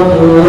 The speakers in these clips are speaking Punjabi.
ਮੇਰੇ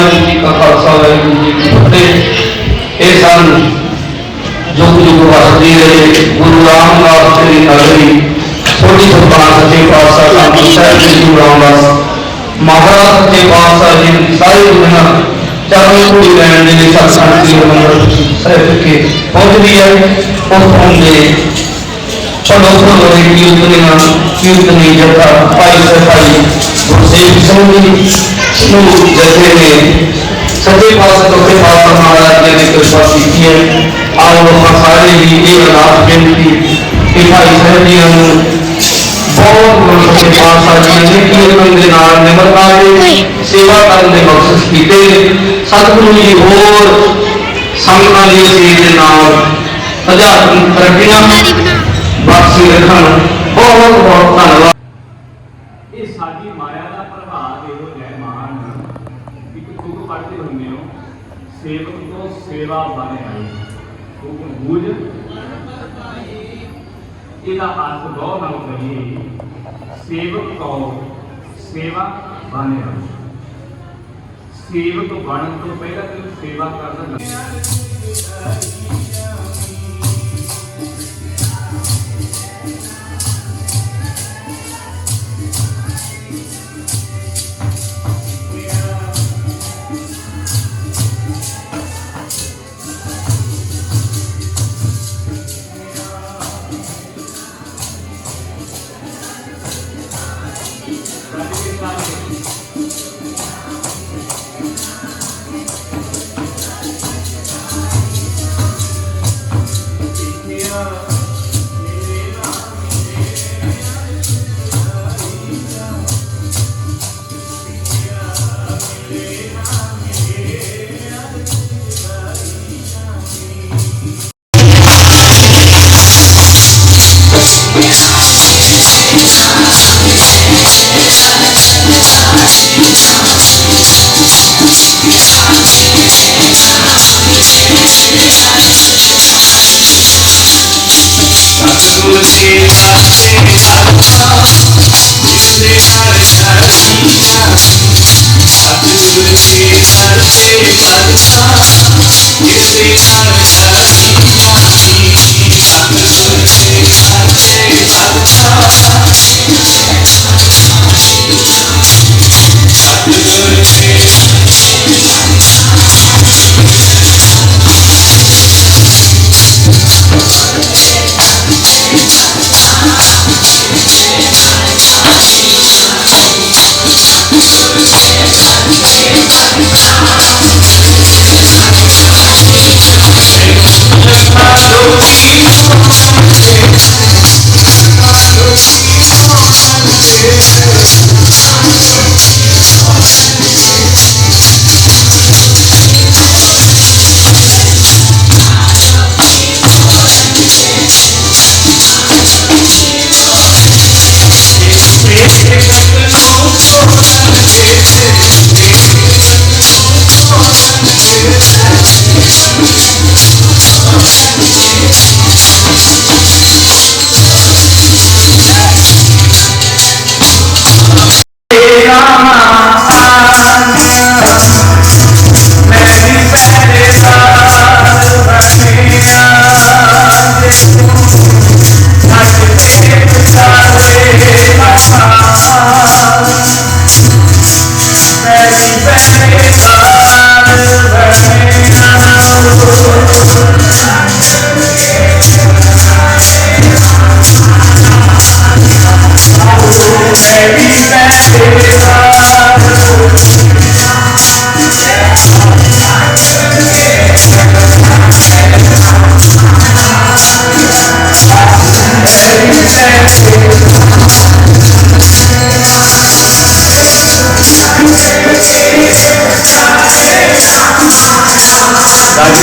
ਵਾਹਿਗੁਰੂ ਜੀ ਕਾ ਖਾਲਸਾ, ਵਾਹਿਗੁਰੂ ਜੀ ਕੀ ਫਤਿਹ। ਇਹ ਸਨ ਜੁਗ ਜੁਗ ਵਸਦੀ ਰਹੇ ਗੁਰੂ ਰਾਮਦਾਸ ਜੀ ਨਗਰੀ ਸੋਢੀ ਸੁਲਤਾਨ ਸੱਚੇ ਪਾਤਸ਼ਾਹ ਧੰਨ ਸਾਹਿਬ ਜੀ ਗੁਰੂ ਰਾਮਦਾਸ, ਮਹਾਰਾਜ ਸੱਚੇ ਪਾਤਸ਼ਾਹ ਜੀ ਦੀ ਸਾਰੀ ਦੁਨੀਆ ਚਰਨ ਧੂੜੀ ਲੈਣ ਦੇ ਲਈ ਸਤਸੰਗ ਦੀ ਮੰਦਰ ਸਾਹਿਬ ਵਿਖੇ ਪਹੁੰਚਦੀ ਹੈ। ਉਸ ਤੋਂ ਦੇ ਪੜੋਸੋਂ ਦੇ ਕੀਰਤਨੀਆਂ, ਕੀਰਤਨੀ ਜਥਾ ਭਾਈ ਸਹਾਈ ਗੁਰਸੇਵ ਸਿੰਘ ਜੀ ਨੂੰ ਜਥੇ ਨੇ ਸੱਚੇ ਪਾਸੇ ਤੋਂ ਪਾਤਸ਼ਾਹ ਮਹਾਰਾਜ ਜੀ ਨੇ ਕਿਰਪਾ ਕੀਤੀ ਹੈ ਆਓ ਆਪਾਂ ਸਾਰੇ ਹੀ ਇਹ ਅਰਦਾਸ ਬੇਨਤੀ ਕਿ ਭਾਈ ਸਾਹਿਬ ਜੀ ਨੂੰ ਬਹੁਤ ਬਹੁਤ ਸੱਚੇ ਪਾਤਸ਼ਾਹ ਜੀ ਨੇ ਕੀਰਤਨ ਦੇ ਨਾਲ ਨਿਮਰਤਾ ਦੇ ਸੇਵਾ ਕਰਨ ਦੇ ਬਖਸ਼ਿਸ਼ ਕੀਤੇ ਸਤਿਗੁਰੂ ਜੀ ਹੋਰ ਸੰਗਤਾਂ ਦੀ ਅਸੀਸ ਦੇ ਨਾਲ ਅਧਿਆਤਮਿਕ ਤਰੱਕੀਆਂ ਬਖਸ਼ੀ ਰੱਖਣ ਬਹੁਤ ਬਹੁਤ ਧੰਨਵਾਦ ਇਹ ਸਾਡੀ ਮਾਇਆ ਦਾ ਪ੍ਰਭਾਵ ਇਹੋ ਜਿਹਾ ਹੈ ਇੱਕ ਤੁਕ ਪੜ੍ਹਦੇ ਹੁੰਦੇ ਹੋ, ਸੇਵਕ ਤੋਂ ਸੇਵਾ ਬਣ ਆਈ ਤੁਕ ਬੂਝ। ਇਹਦਾ ਅਰਥ ਗੌਰ ਨਾਲ ਕਰੀਏ। ਸੇਵਕ ਤੋਂ ਸੇਵਾ ਬਣ ਆਈ ਸੇਵਕ ਬਣਨ ਤੋਂ ਪਹਿਲਾਂ ਤੇ ਸੇਵਾ ਕਰਨਾ Yes, Rama.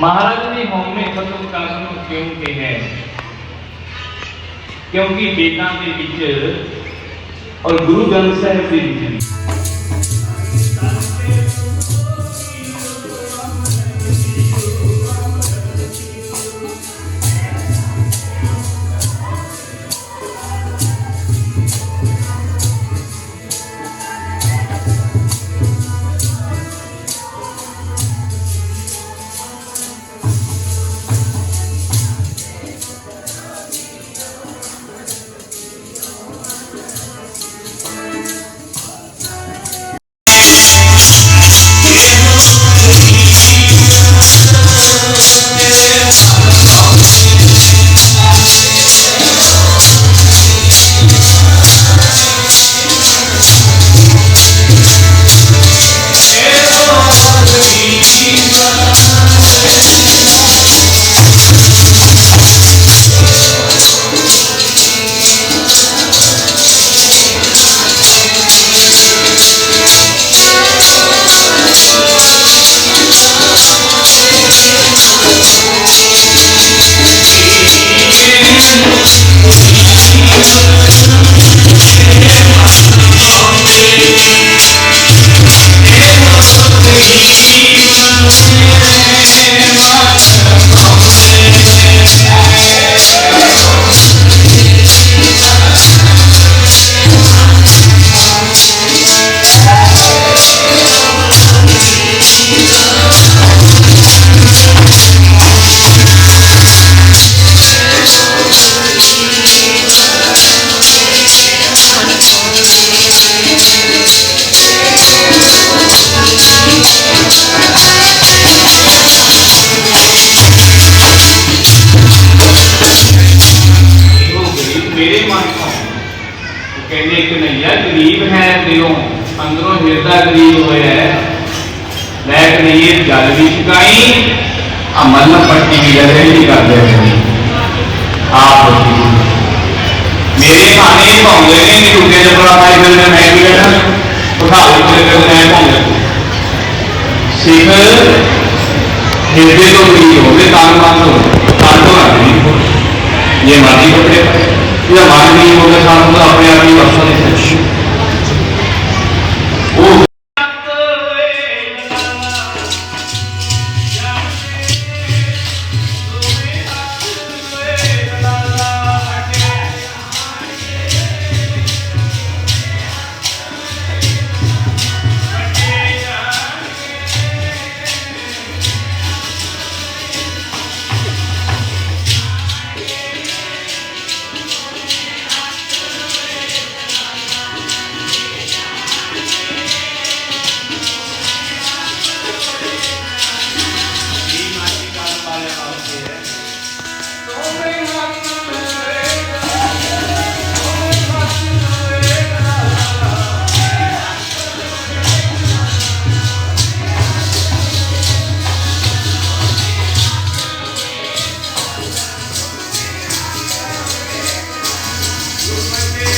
महाराज ने होमे खत्म ਕਰਨ ਨੂੰ ਕਿਉਂ ਕਿਹਾ ਕਿਉਂਕਿ ਵੇਦਾਂ ਦੇ ਵਿੱਚ ਔਰ ਗੁਰੂ ਗ੍ਰੰਥ ਸਾਹਿਬ ਦੇ ਵਿੱਚ کائیں امن پٹی بھی لگ رہے ہیں۔ کہ کر دے آپ میرے کھانے پاؤں گے نہیں ٹوٹے جب بڑا بھائی گھر میں بیٹھ گیا نا اٹھا اٹھ کے پھر میں پاؤں گا سیکھل ہردے تو بھی ہو گئے تان پان تو تان تو رکھ نہیں ہو یہ مرضی کپڑے یہ مان نہیں ہوگا سان تو اپنے آپ ہی برسوں نہیں سکتے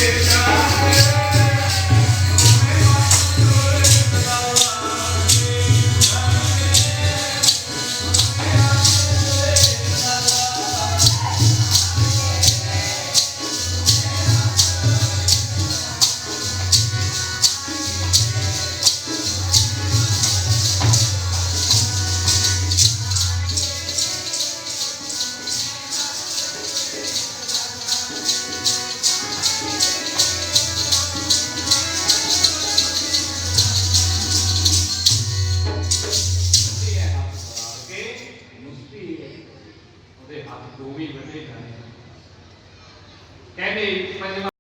Krishna 때 노비 분들이 변해요. 때문에 마지막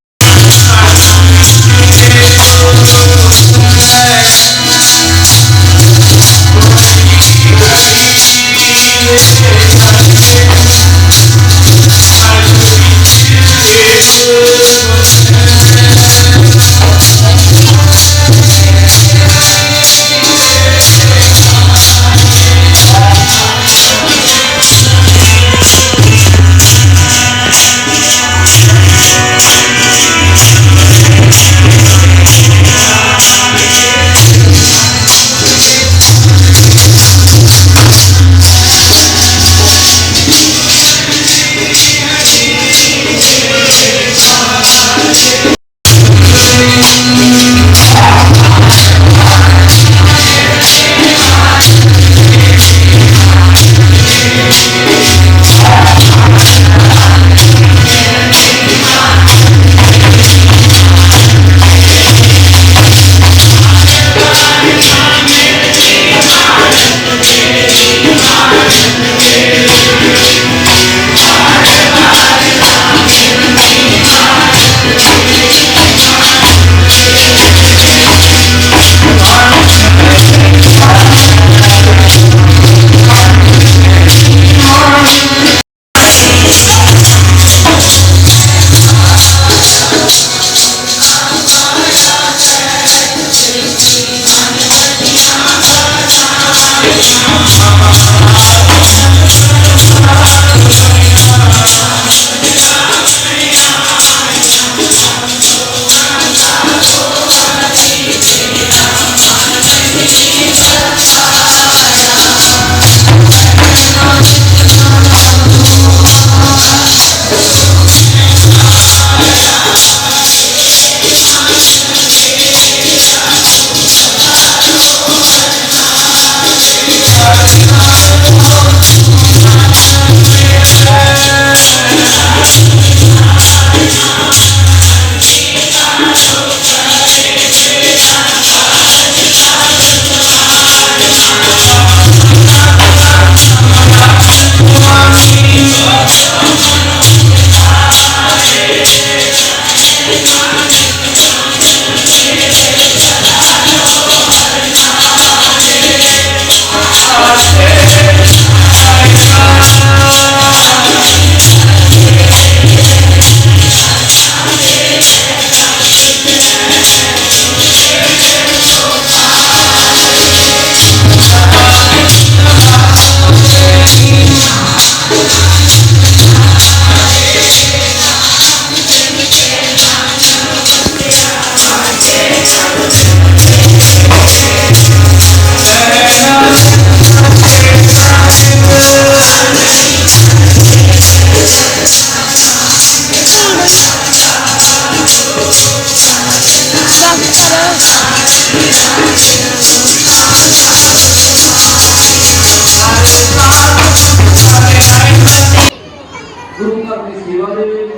ਗੁਰੂ ਘਰ ਦੀ ਸੇਵਾ ਦੇ ਵਿੱਚ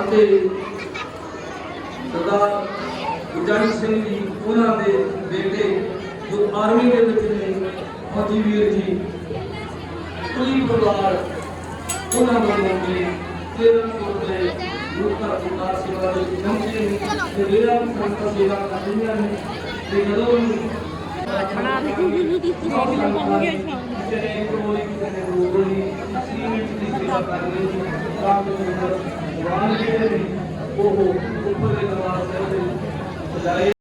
ਅਤੇ ਸਰਦਾਰ ਗੁਰਜੰਟ ਸਿੰਘ ਜੀ, ਉਹਨਾਂ ਦੇ ਬੇਟੇ ਜੋ ਆਰਮੀ ਦੇ ਵਿੱਚ ਨੇ, ਫੌਜੀ ਵੀਰ ਜੀ, ਕੁਲੀ ਪਰਿਵਾਰ, ਉਹਨਾਂ ਵੱਲੋਂ ਵੀ 1300 ਰੁਪਏ ਗੁਰੂ ਘਰ ਦੀ ਕਾਰ ਸੇਵਾ ਦੇ ਵਿੱਚ ਪਹੁੰਚੇ ਨੇ ਤੇ ਮੇਰਾ ਵੀ ਸੰਗਤ ਸੇਵਾ ਕਰ ਰਹੀਆਂ ਨੇ। ਤੇ ਜਦੋਂ ਵੀ ਬਣਾ ਦੇ ਜਿਹੜੇ ਕੋਈ ਕਿਸੇ ਨੇ ਰੋਗਣੀ ਸੀਮੈਂਟ ਦੀ ਸੇਵਾ ਕਰ ਰਹੇ ਨੇ ਤਾਂ ਕਿ ਭਗਵਾਨ ਜਿਹੜੇ ਨੇ ਉਹ ਉੱਪਰ ਦੇ ਦਰਬਾਰ ਸਾਹਿਬ ਦੇ ਸਜਾਏ